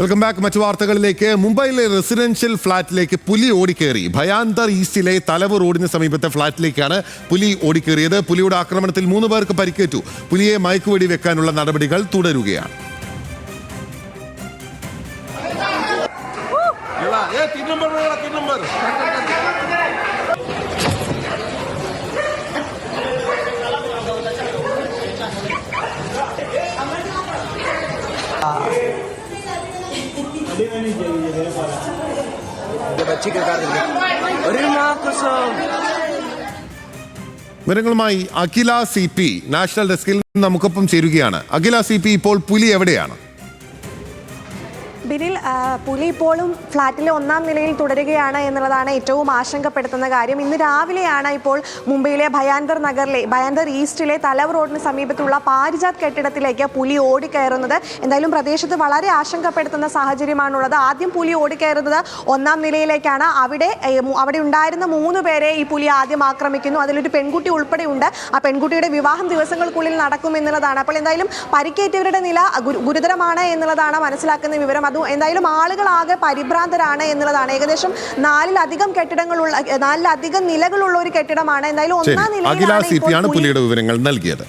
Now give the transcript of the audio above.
Welcome back മറ്റു വാർത്തകളിലേക്ക്. മുംബൈയിലെ റെസിഡൻഷ്യൽ ഫ്ളാറ്റിലേക്ക് പുലി ഓടിക്കേറി. ഭയാന്തർ ഈസ്റ്റിലെ തലവ് റോഡിന് സമീപത്തെ ഫ്ളാറ്റിലേക്കാണ് പുലി ഓടിക്കേറിയത്. പുലിയുടെ ആക്രമണത്തിൽ മൂന്ന് പേർക്ക് പരിക്കേറ്റു. പുലിയെ മയക്കുവെടി വെക്കാനുള്ള നടപടികൾ തുടരുകയാണ്. ये ഒരു വിവരങ്ങളുമായി അഖില സി പി നാഷണൽ ഡെസ്കിൽ നമുക്കൊപ്പം ചേരുകയാണ്. അഖില സി പി ഇപ്പോൾ പുലി എവിടെയാണ്? ബിനിൽ പുലി ഇപ്പോഴും ഫ്ളാറ്റിലെ ഒന്നാം നിലയിൽ തുടരുകയാണ് എന്നുള്ളതാണ് ഏറ്റവും ആശങ്കപ്പെടുത്തുന്ന കാര്യം. ഇന്ന് രാവിലെയാണ് ഇപ്പോൾ മുംബൈയിലെ ഭയാന്തർ നഗറിലെ ഭയാന്തർ ഈസ്റ്റിലെ തലവ് റോഡിന് സമീപത്തുള്ള പാരിജാത് കെട്ടിടത്തിലേക്ക് പുലി ഓടിക്കയറുന്നത്. എന്തായാലും പ്രദേശത്ത് വളരെ ആശങ്കപ്പെടുത്തുന്ന സാഹചര്യമാണുള്ളത്. ആദ്യം പുലി ഓടിക്കയറുന്നത് ഒന്നാം നിലയിലേക്കാണ്. അവിടെ അവിടെ ഉണ്ടായിരുന്ന മൂന്ന് പേരെ ഈ പുലി ആദ്യം ആക്രമിക്കുന്നു. അതിലൊരു പെൺകുട്ടി ഉൾപ്പെടെയുണ്ട്. ആ പെൺകുട്ടിയുടെ വിവാഹം ദിവസങ്ങൾക്കുള്ളിൽ നടക്കും എന്നുള്ളതാണ് അപ്പോൾ എന്തായാലും പരിക്കേറ്റവരുടെ നില ഗുരുതരമാണ് എന്നുള്ളതാണ് മനസ്സിലാക്കുന്ന വിവരം. അത് എന്തായാലും ആളുകൾ ആകെ പരിഭ്രാന്തരാണ് എന്നുള്ളതാണ്. ഏകദേശം നാലിലധികം കെട്ടിടങ്ങളുള്ള നാലിലധികം നിലകളുള്ള ഒരു കെട്ടിടമാണ്. എന്തായാലും ഒന്നാം നിലയിലാണ് പുലിയുടെ വിവരങ്ങൾ നൽകിയത്.